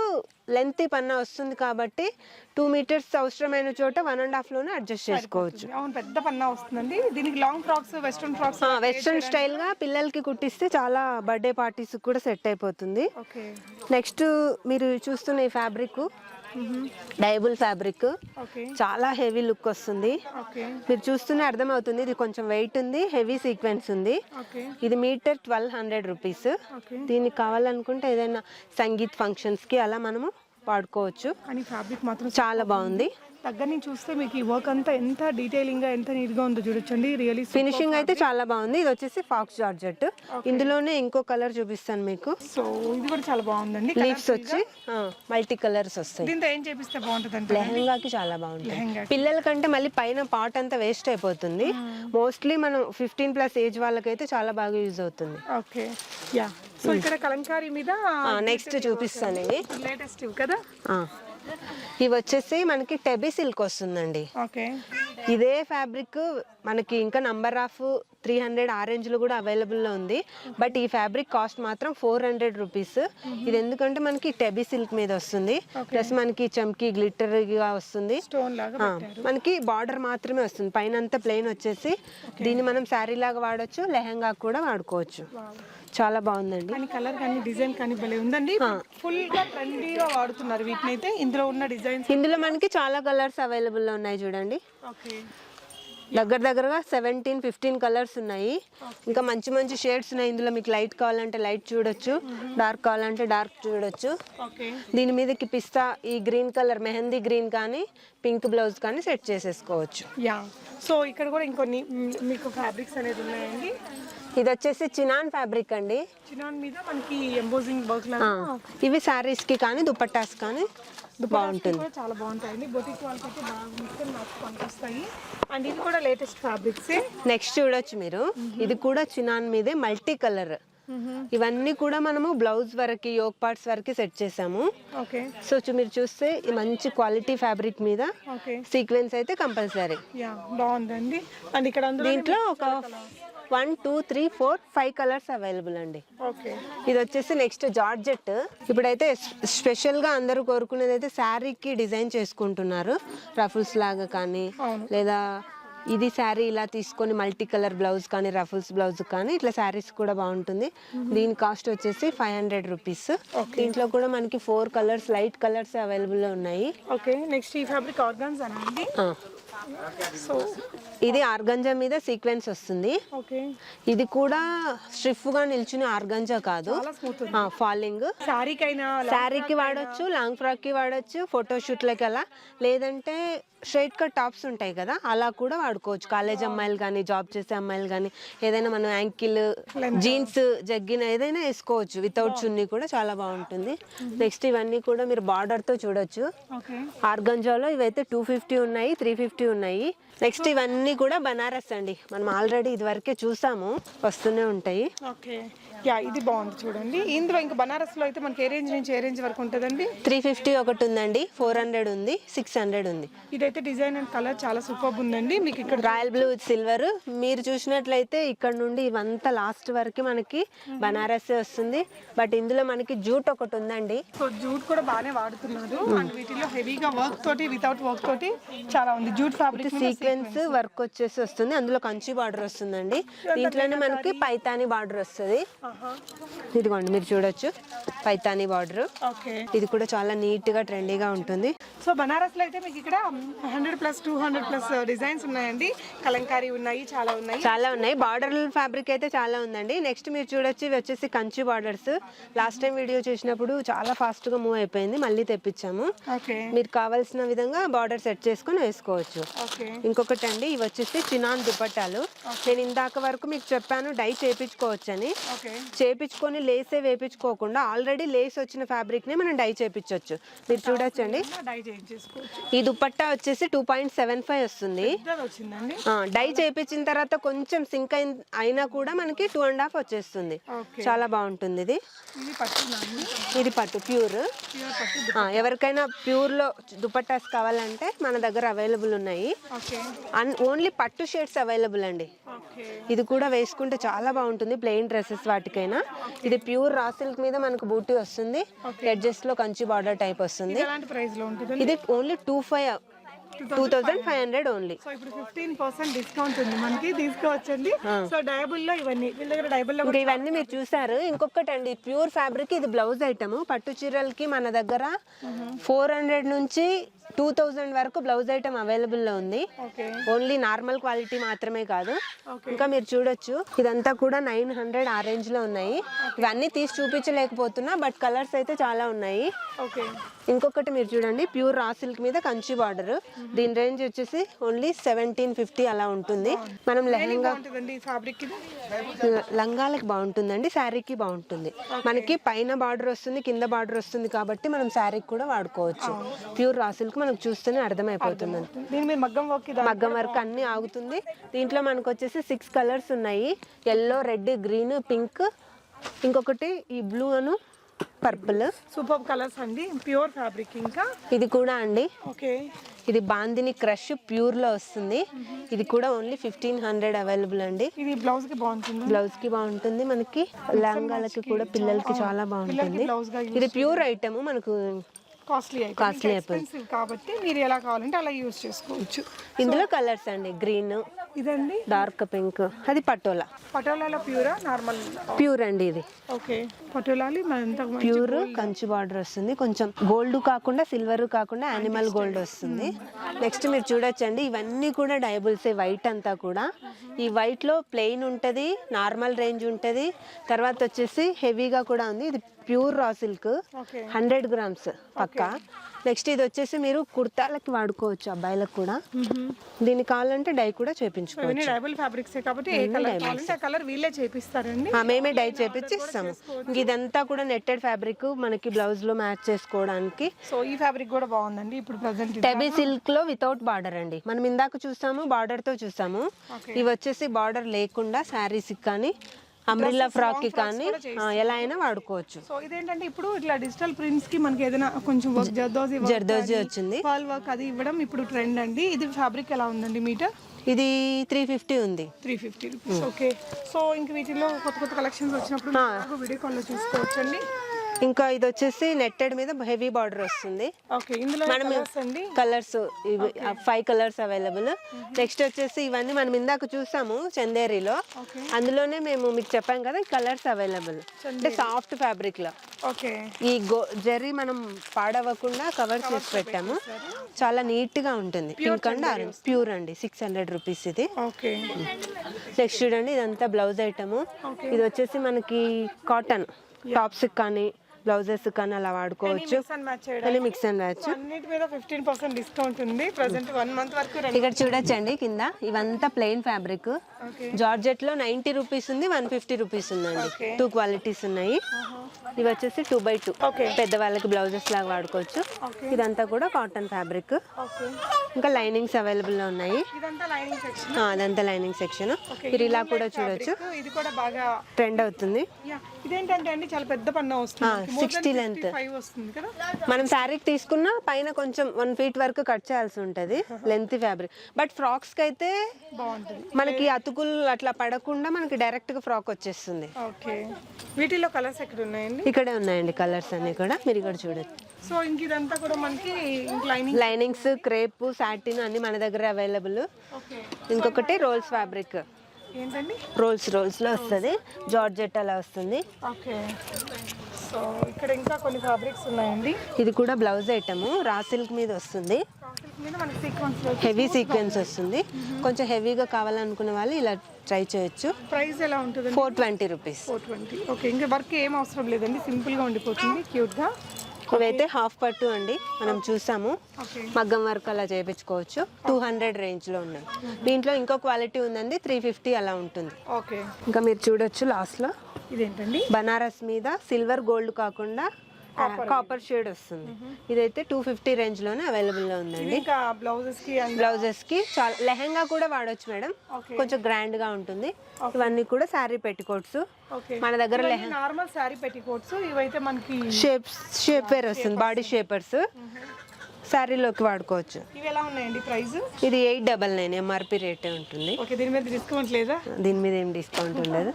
లెంత్ పన్నా వస్తుంది కాబట్టి టూ మీటర్స్ అవసరమైన చోట వన్ అండ్ హాఫ్లోనే అడ్జస్ట్ చేసుకోవచ్చు. అవును పెద్ద పన్నా వస్తుందండి. దీనికి long frocks western frocks western స్టైల్గా పిల్లలకి కుట్టిస్తే చాలా బర్త్డే పార్టీస్ కూడా సెట్ అయిపోతుంది. నెక్స్ట్ మీరు చూస్తున్న ఈ ఫ్యాబ్రిక్ డైబుల్ ఫ్యాబ్రిక్. చాలా హెవీ లుక్ వస్తుంది. మీరు చూస్తూనే అర్థమవుతుంది ఇది కొంచెం వెయిట్ ఉంది హెవీ సీక్వెన్స్ ఉంది. ఇది మీటర్ ట్వెల్వ్ హండ్రెడ్ రూపీస్. దీనికి కావాలనుకుంటే ఏదైనా సంగీత్ ఫంక్షన్స్కి అలా మనము వాడుకోవచ్చు. కానీ ఫ్యాబ్రిక్ మాత్రం చాలా బాగుంది. దగ్గర నుంచి చూస్తే మీకు ఈ వర్క్ అంతా ఎంత డీటెయిలింగ్గా ఎంత నీట్గా ఉందో చూడొచ్చండి. రియలీ ఫినిషింగ్ అయితే చాలా బాగుంది. ఇది వచ్చేసి ఫాక్స్ జార్జెట్. ఇందులోనే ఇంకో కలర్ చూపిస్తాను మీకు. సో ఇది కూడా చాలా బాగుందండి. లీవ్స్ వచ్చి మల్టీ కలర్స్ వస్తాయి. దీంతో ఏం చేపిస్తే బాగుంటుంది లెహంగాకి చాలా బాగుంటుంది. పిల్లల కంటే మళ్ళీ పైన పాట్ అంతా వేస్ట్ అయిపోతుంది. మోస్ట్లీ మనం ఫిఫ్టీన్ ప్లస్ ఏజ్ వాళ్ళకైతే చాలా బాగా యూజ్ అవుతుంది. ఓకే యా సో ఇక్కడ కలంకారీ మీద నెక్స్ట్ చూపిస్తాను ఇవి లేటెస్ట్ కదా. ఇవి వచ్చేసి మనకి టెబీ సిల్క్ వస్తుందండి. ఓకే ఇదే ఫ్యాబ్రిక్ మనకి ఇంకా నంబర్ ఆఫ్ త్రీ హండ్రెడ్ ఆరెంజ్లో కూడా అవైలబుల్లో ఉంది. బట్ ఈ ఫ్యాబ్రిక్ కాస్ట్ మాత్రం ఫోర్ హండ్రెడ్ రూపీస్. ఇది ఎందుకంటే మనకి టెబీ సిల్క్ మీద వస్తుంది. ప్లస్ మనకి చమ్కి గ్లిటర్గా వస్తుంది. మనకి బార్డర్ మాత్రమే వస్తుంది. పైన అంతా ప్లెయిన్ వచ్చేసి దీన్ని మనం శారీ లాగా వాడొచ్చు లెహంగా కూడా వాడుకోవచ్చు. చాలా బాగుందండి. కలర్ కానీ డిజైన్ కానీ భలే ఉందండి. ఫుల్గా ట్రెండీగా వాడుతున్నారు వీటిని అయితే ఇందులో ఉన్న డిజైన్స్ ఇందులో మనకి చాలా కలర్స్ అవైలబుల్లో ఉన్నాయి చూడండి. ఓకే. దగ్గర దగ్గరగా సెవెంటీన్ ఫిఫ్టీన్ కలర్స్ ఉన్నాయి. ఇంకా మంచి మంచి షేడ్స్ ఉన్నాయి. ఇందులో మీకు లైట్ కావాలంటే లైట్ చూడొచ్చు. డార్క్ కావాలంటే డార్క్ చూడొచ్చు. దీని మీదకి పిస్తా ఈ గ్రీన్ కలర్ మెహందీ గ్రీన్ కానీ పింక్ బ్లౌజ్ కానీ సెట్ చేసేసుకోవచ్చు. యా సో ఇక్కడ కూడా ఇంకొన్ని మీకు ఫ్యాబ్రిక్స్ అనేది ఉన్నాయండి. ఇది వచ్చేసి చినాన్ ఫ్యాబ్రిక్ అండి. చినాన్ మీద మనకి ఎంబోజింగ్ వర్క్ ఇవి sarees కి కానీ దుపట్టాస్ కానీ బాగుంటుంది. చాలా బాగుంటాయండి. బొటిక్ వాళ్ళకి అయితే బాగా మిక్స్ నాకు పనికొస్తాయి అండ్ ఇది కూడా లేటెస్ట్ ఫ్యాబ్రిక్స్ నెక్స్ట్ చూడొచ్చు మీరు. ఇది కూడా చినాన్ మీదే మల్టీ కలర్ ఇవన్నీ కూడా మనము బ్లౌజ్ వరకు యోగ్ పార్ట్స్ వరకు సెట్ చేసాము. ఓకే సో మీరు చూస్తే ఈ మంచి క్వాలిటీ ఫ్యాబ్రిక్ మీద సీక్వెన్స్ అయితే కంపల్సరీ బాగుందండి. అండ్ ఇక్కడ అందులో దీంట్లో ఒక one two three four five colours available అండి. ఓకే. ఇది వచ్చేసి నెక్స్ట్ జార్జెట్. ఇప్పుడైతే స్పెషల్గా అందరూ కోరుకునేది అయితే శారీకి డిజైన్ చేసుకుంటున్నారు. రఫుల్స్ లాగా కానీ లేదా ఇది శారీ ఇలా తీసుకొని మల్టీ కలర్ బ్లౌజ్ కానీ రఫుల్స్ బ్లౌజ్ కానీ ఇట్లా శారీస్ కూడా బాగుంటుంది. దీని కాస్ట్ వచ్చేసి ఫైవ్ హండ్రెడ్ రూపీస్. దీంట్లో కూడా మనకి ఫోర్ కలర్స్ లైట్ కలర్స్ అవైలబుల్లో ఉన్నాయి. ఓకే. నెక్స్ట్ ఈ ఫ్యాబ్రిక్ ఆర్గాన్స్ సో ఇది ఆర్గంజా మీద సీక్వెన్స్ వస్తుంది. ఇది కూడా స్ట్రిఫ్గా నిల్చుని ఆర్గంజా కాదు. ఫాలింగ్ శారీకి వాడొచ్చు లాంగ్ ఫ్రాక్కి వాడొచ్చు ఫోటోషూట్లకి అలా. లేదంటే స్ట్రైట్ కట్ టాప్స్ ఉంటాయి కదా అలా కూడా వాడుకోవచ్చు. కాలేజ్ అమ్మాయిలు కానీ జాబ్ చేసే అమ్మాయిలు కానీ ఏదైనా మనం యాంకిల్ జీన్స్ జగ్గిన ఏదైనా వేసుకోవచ్చు. వితౌట్ చున్నీ కూడా చాలా బాగుంటుంది. నెక్స్ట్ ఇవన్నీ కూడా మీరు border తో చూడొచ్చు. ఆర్గంజాలో ఇవైతే టూ ఫిఫ్టీ ఉన్నాయి త్రీ ఫిఫ్టీ ఉన్నాయి. నెక్స్ట్ ఇవన్నీ కూడా బనారస్ అండి. మనం ఆల్రెడీ ఇదివరకే చూసాము వస్తూనే ఉంటాయి. ఓకే యా ఇది బాగుంది చూడండి. ఇందులో ఇంకా బనారస్లో అయితే మనకి ఏ రేంజ్ నుంచి ఏ రేంజ్ వరకు ఉంటుందండి? త్రీ ఫిఫ్టీ ఒకటి ఉందండి ఫోర్ హండ్రెడ్ ఉంది సిక్స్ హండ్రెడ్ ఉంది. ఇదైతే డిజైన్ అండ్ కలర్ చాలా సూపర్ ఉందండి. మీకు ఇక్కడ రాయల్ బ్లూ విత్ సిల్వర్. మీరు చూసినట్లయితే ఇక్కడ నుండి ఇవంతా లాస్ట్ వరకు మనకి బనారస్ వస్తుంది. బట్ ఇందులో మనకి జూట్ ఒకటి ఉందండి. సో జూట్ కూడా బాగానే వాడుతున్నారు. అండ్ వీటిలో హెవీగా వర్క్ తోటి వితౌట్ వర్క్ తోటి చాలా ఉంది. జూట్ ఫ్యాబ్రిక్ సీక్వెన్స్ వర్క్ వచ్చేసి వస్తుంది. అందులో కంచి బార్డర్ వస్తుందండి. దీంట్లోనే మనకి పైతాని బార్డర్ వస్తుంది. ఇదిగోండి మీరు చూడొచ్చు. పైతాని బార్డర్. ఇది కూడా చాలా నీట్గా ట్రెండీగా ఉంటుంది. సో బనారస్లో అయితే మీకు ఇక్కడ hundred plus two hundred plus designs ఉన్నాయండి. కలంకారీ ఉన్నాయి చాలా ఉన్నాయి. చాలా ఉన్నాయి. బార్డర్ ఫ్యాబ్రిక్ అయితే చాలా ఉందండి. నెక్స్ట్ మీరు చూడొచ్చు ఇవి వచ్చేసి Kanchi borders. Last time video చేసినప్పుడు చాలా ఫాస్ట్గా మూవ్ అయిపోయింది. మళ్ళీ తెప్పించాము. మీరు కావాల్సిన విధంగా బార్డర్ సెట్ చేసుకొని వేసుకోవచ్చు. ఇంకొకటి అండి ఇవి వచ్చేసి చినాన్ దుపట్టాలు. నేను ఇందాక వరకు మీకు చెప్పాను డై చేపించుకోవచ్చు అని చేపించుకొని లేసే వేపించుకోకుండా ఆల్రెడీ లేస్ వచ్చిన ఫ్యాబ్రిక్ని మనం డై చేపించవచ్చు మీరు చూడొచ్చండి. ఈ దుపట్టా వచ్చేసి టూ పాయింట్ సెవెన్ ఫైవ్ వస్తుంది. డై చేపించిన తర్వాత కొంచెం సింక్ అయిన అయినా కూడా మనకి టూ అండ్ హాఫ్ వచ్చేస్తుంది. చాలా బాగుంటుంది ఇది. ఇది పట్టు ప్యూర్. ఎవరికైనా ప్యూర్లో దుపట్టాస్ కావాలంటే మన దగ్గర అవైలబుల్ ఉన్నాయి. ఓన్లీ పట్టు షేడ్స్ అవైలబుల్ అండి. ఇది కూడా వేసుకుంటే చాలా బాగుంటుంది ప్లెయిన్ డ్రెస్సెస్ వాటికైనా ఇది ప్యూర్ రా సిల్క్ మీద మనకు బూటీ వస్తుంది. ఎడ్జెస్లో కంచి బార్డర్ టైప్ వస్తుంది. ఇది only two five two thousand five hundred only so ఇప్పుడు ఫిఫ్టీన్ పర్సెంట్ డిస్కౌంట్ ఉంది మనకి తీసుకోవచ్చండి. సో డయబుల్లో ఇవన్నీ వీళ్ళ దగ్గర డయబుల్లో ఇంకా ఇవన్నీ మీరు చూసారు. ఇంకొకటి అండి ప్యూర్ ఫ్యాబ్రిక్ ఇది బ్లౌజ్ ఐటమ్ పట్టు చీరలకి మన దగ్గర ఫోర్ హండ్రెడ్ నుంచి టూ థౌజండ్ వరకు బ్లౌజ్ ఐటమ్ అవైలబుల్లో ఉంది. ఓన్లీ నార్మల్ క్వాలిటీ మాత్రమే కాదు. ఇంకా మీరు చూడొచ్చు. ఇదంతా కూడా నైన్ హండ్రెడ్ ఆ రేంజ్లో ఉన్నాయి ఇవన్నీ తీసి చూపించలేకపోతున్నా బట్ కలర్స్ అయితే చాలా ఉన్నాయి. ఓకే. ఇంకొకటి మీరు చూడండి ప్యూర్ రా సిల్క్ మీద కంచి బార్డర్. దీని రేంజ్ వచ్చేసి ఓన్లీ సెవెంటీన్ ఫిఫ్టీ అలా ఉంటుంది. మనం లెహంగా లంగాలకి బాగుంటుందండి శారీకి బాగుంటుంది. మనకి పైన బార్డర్ వస్తుంది కింద బార్డర్ వస్తుంది కాబట్టి మనం శారీకి కూడా వాడుకోవచ్చు. ప్యూర్ రా సిల్క్ మనకు చూస్తేనే అర్థమైపోతుంది మగ్గం మగ్గం వర్క్ అన్ని ఆగుతుంది. దీంట్లో మనకు వచ్చేసి సిక్స్ కలర్స్ ఉన్నాయి. ఎల్లో రెడ్ గ్రీన్ పింక్ ఇంకొకటి ఈ బ్లూ అను పర్పుల్ సూపర్ కలర్స్ అండి. ప్యూర్ ఫ్యాబ్రిక్ ఇంకా. ఇది కూడా అండి. ఓకే ఇది బాందిని క్రష్ ప్యూర్లో వస్తుంది. ఇది కూడా ఓన్లీ ఫిఫ్టీన్ హండ్రెడ్ అవైలబుల్ అండి. ఇది బ్లౌజ్కి బాగుంటుంది. బ్లౌజ్కి బాగుంటుంది మనకి. లంగాలకి కూడా పిల్లలకి చాలా బాగుంటుంది. ఇది ప్యూర్ ఐటమ్ మనకు కాస్ట్లీ Costly ఎక్స్పెన్సివ్ కాబట్టి మీరు ఎలా కావాలంటే అలా యూజ్ చేసుకోవచ్చు. ఇందులో కలర్స్ అండి గ్రీన్ ఇదండి. డార్క్ పింక్ అది పటోలా. పటోలాలో ప్యూరా నార్మల్ ప్యూర్ అండి ఇది. ఓకే పటోలాలి ప్యూర్ కంచి బార్డర్ వస్తుంది. కొంచెం గోల్డ్ కాకుండా సిల్వర్ కాకుండా యానిమల్ గోల్డ్ వస్తుంది. నెక్స్ట్ మీరు చూడొచ్చండి ఇవన్నీ కూడా డైబుల్సే వైట్ అంతా కూడా. ఈ వైట్లో ప్లెయిన్ ఉంటది నార్మల్ రేంజ్ ఉంటది. తర్వాత వచ్చేసి హెవీగా కూడా ఉంది. ఇది pure raw silk. Hundred grams పక్కా. నెక్స్ట్ ఇది వచ్చేసి మీరు కుర్తాలకి వాడుకోవచ్చు అబ్బాయిలకు కూడా. దీనికి కావాలంటే డై కూడా చేపించుకోవచ్చు. డైబుల్ ఫ్యాబ్రిక్స్ కాబట్టి కలర్ వీళ్ళే చేపిస్తారండి. మేమే డై చేపించి ఇస్తాము ఇదంతా కూడా నెట్టెడ్ ఫ్యాబ్రిక్ మనకి బ్లౌజ్లో మ్యాచ్ చేసుకోవడానికి. సో ఈ ఫ్యాబ్రిక్ కూడా బాగుందండి ఇప్పుడు టెబీ సిల్క్లో వితౌట్ బార్డర్ అండి. మనం ఇందాక చూసాము బార్డర్తో చూసాము ఇవి వచ్చేసి బార్డర్ లేకుండా శారీస్ కానీ అంబ్రిల్లా ఫ్రాక్కి కానీ ఎలా అయినా వాడుకోవచ్చు. సో ఇదేంటంటే ఇప్పుడు ఇట్లా డిజిటల్ ప్రింట్స్కి మనకి ఏదైనా కొంచెం వర్క్ జర్దోజీ జర్దోజీ వచ్చింది. ఫాల్ వర్క్ అది ఇవ్వడం ఇప్పుడు ట్రెండ్ అండి. ఇది ఫ్యాబ్రిక్ ఎలా ఉందండి మీటర్? ఇది త్రీ ఫిఫ్టీ ఉంది. Three fifty rupees okay so ఇంక వీటిలో కొత్త కొత్త కలెక్షన్స్ వచ్చినప్పుడు వీడియో కాల్లో చూసుకోవచ్చండి. ఇంకా ఇది వచ్చేసి నెట్టెడ్ మీద హెవీ బార్డర్ వస్తుంది. ఓకే ఇందులో colours colours five colours available next వచ్చేసి ఇవన్నీ మనం ఇందాక చూసాము చందేరిలో. అందులోనే మేము మీకు చెప్పాం కదా కలర్స్ అవైలబుల్ అంటే సాఫ్ట్ ఫ్యాబ్రిక్లో. ఓకే. ఈ గో జెర్రీ మనం పాడవకుండా కవర్ చేసి పెట్టాము. చాలా నీట్గా ఉంటుంది పింక్ అండ్ ఆరెంజ్ ప్యూర్ అండి సిక్స్ హండ్రెడ్ రూపీస్ ఇది. ఓకే. నెక్స్ట్ చూడండి ఇదంతా బ్లౌజ్ ఐటమ్ ఇది వచ్చేసి మనకి కాటన్ టాప్స్ కానీ బ్లౌజెస్ కానీ అలా వాడుకోవచ్చు. కానీ మిక్స్ అండ్ మ్యాచ్ అన్నిటి మీద ఫిఫ్టీన్ పర్సెంట్ డిస్కౌంట్ ఉంది. ప్రజెంట్ వన్ మంత్ వరకు రండి ఇక్కడ చూడొచ్చండి కింద. ఇవంతా ప్లెయిన్ ఫ్యాబ్రిక్ ఓకే జార్జెట్లో నైన్టీ రూపీస్ ఉంది వన్ ఫిఫ్టీ రూపీస్ ఉందండి. టూ క్వాలిటీస్ ఉన్నాయి. ఇవి వచ్చేసి టూ బై టూ పెద్దవాళ్ళకి బ్లౌజెస్ లాగా వాడుకోవచ్చు. ఇదంతా కూడా కాటన్ ఫ్యాబ్రిక్ ఓకే ఇంకా లైనింగ్స్ అవైలబుల్లో ఉన్నాయి. ఇదంతా లైనింగ్ సెక్షన్ ఆ, అదంతా లైనింగ్ సెక్షన్ మీరు ఇలా కూడా చూడొచ్చు. ఇది కూడా బాగా ట్రెండ్ అవుతుంది. యా ఇదేంటంటే అండి చాలా పెద్ద పన్న వస్తుంది. సిక్స్టీ లెంత్ మనం శారీకి తీసుకున్న పైన కొంచెం వన్ ఫీట్ వరకు కట్ చేయాల్సి ఉంటుంది లెంత్ ఫ్యాబ్రిక్ బట్ ఫ్రాక్స్కి అయితే మనకి అతుకులు అట్లా పడకుండా మనకి డైరెక్ట్గా ఫ్రాక్ వచ్చేస్తుంది. ఓకే. వీటిలో కలర్స్ ఎక్కడ ఉన్నాయండి? ఇక్కడే ఉన్నాయండి కలర్స్ అన్ని కూడా. మీరు ఇక్కడ చూడొచ్చు సో ఇంక ఇదంతా కూడా మనకి లైనింగ్స్ క్రేప్ సాటిన్ అన్ని మన దగ్గర అవైలబుల్ ఇంకొకటి రోల్స్ ఫ్యాబ్రిక్ రోల్స్ రోల్స్లో వస్తుంది. జార్జెట్ అలా వస్తుంది. ఓకే. సో ఇక్కడ ఇంకా కొన్ని ఫ్యాబ్రిక్స్ ఉన్నాయండి. ఇది కూడా బ్లౌజ్ ఐటమ్ రా సిల్క్ మీద వస్తుంది. హెవీ సీక్వెన్స్ వస్తుంది. కొంచెం హెవీగా కావాలనుకునే వాళ్ళు ఇలా ట్రై చేయొచ్చు. ప్రైస్ ఎలా ఉంటుందండి? Four twenty rupees four twenty okay ఇంకా వర్క్ ఏం అవసరం లేదండి. సింపుల్గా ఉండిపోతుంది క్యూట్గా. ఇవైతే హాఫ్ పట్టు అండి. మనం చూసాము. మగ్గం వర్క్ అలా చేయించుకోవచ్చు టూ హండ్రెడ్ రేంజ్లో ఉన్నాయి దీంట్లో ఇంకో క్వాలిటీ ఉందండి. త్రీ ఫిఫ్టీ అలా ఉంటుంది. ఓకే ఇంకా మీరు చూడొచ్చు లాస్ట్లో. ఇదేంటండి? బనారస్ మీద సిల్వర్ గోల్డ్ కాకుండా కాపర్ షేడ్ వస్తుంది. ఇదైతే టూ ఫిఫ్టీ రేంజ్లోనే అవైలబుల్లో ఉందండి బ్లౌజెస్కి బ్లౌజెస్కి చాలా లెహంగా కూడా వాడొచ్చు మేడం. కొంచెం గ్రాండ్గా ఉంటుంది ఇవన్నీ కూడా శారీ పెట్టుకోట్స్ మన దగ్గర లెహంగా నార్మల్ శారీ పెట్టికోట్స్ ఇవైతే మనకి షేప్స్ షేప్ వేర్ వస్తుంది బాడీ షేపర్స్. శారీలోకి వాడుకోవచ్చు. ఇవి ఎలా ఉన్నాయండి ప్రైస్? ఇది eight double nine MRP rate ఉంటుంది. ఓకే దీని మీద డిస్కౌంట్ లేదా? దీని మీద ఏం డిస్కౌంట్ ఉండదు.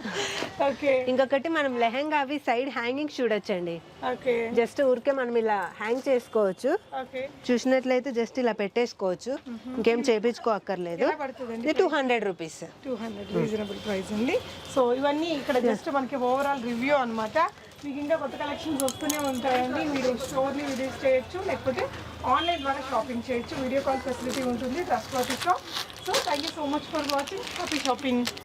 ఓకే. ఇంకొకటి మనం లెహంగా అవి సైడ్ హ్యాంగింగ్ చూడొచ్చండి. ఓకే. జస్ట్ ఊరికే మనం ఇలా హ్యాంగ్ చేసుకోవచ్చు. చూసినట్లయితే జస్ట్ ఇలా పెట్టేసుకోవచ్చు. ఇంకేం చేపించుకోక్కర్లేదు. ఇది two hundred rupees. Two hundred reasonable price అండి సో ఇవన్నీ ఇక్కడ జస్ట్ మనకి ఓవరాల్ రివ్యూ అన్నమాట. మీకు ఇంకా కొత్త కలెక్షన్స్ వస్తూనే ఉంటాయండి. మీరు స్టోర్ని విజిట్ చేయొచ్చు లేకపోతే ఆన్లైన్ ద్వారా షాపింగ్ చేయొచ్చు. వీడియో కాల్ ఫెసిలిటీ ఉంటుంది trust shop. So thank you so much for watching. Happy shopping.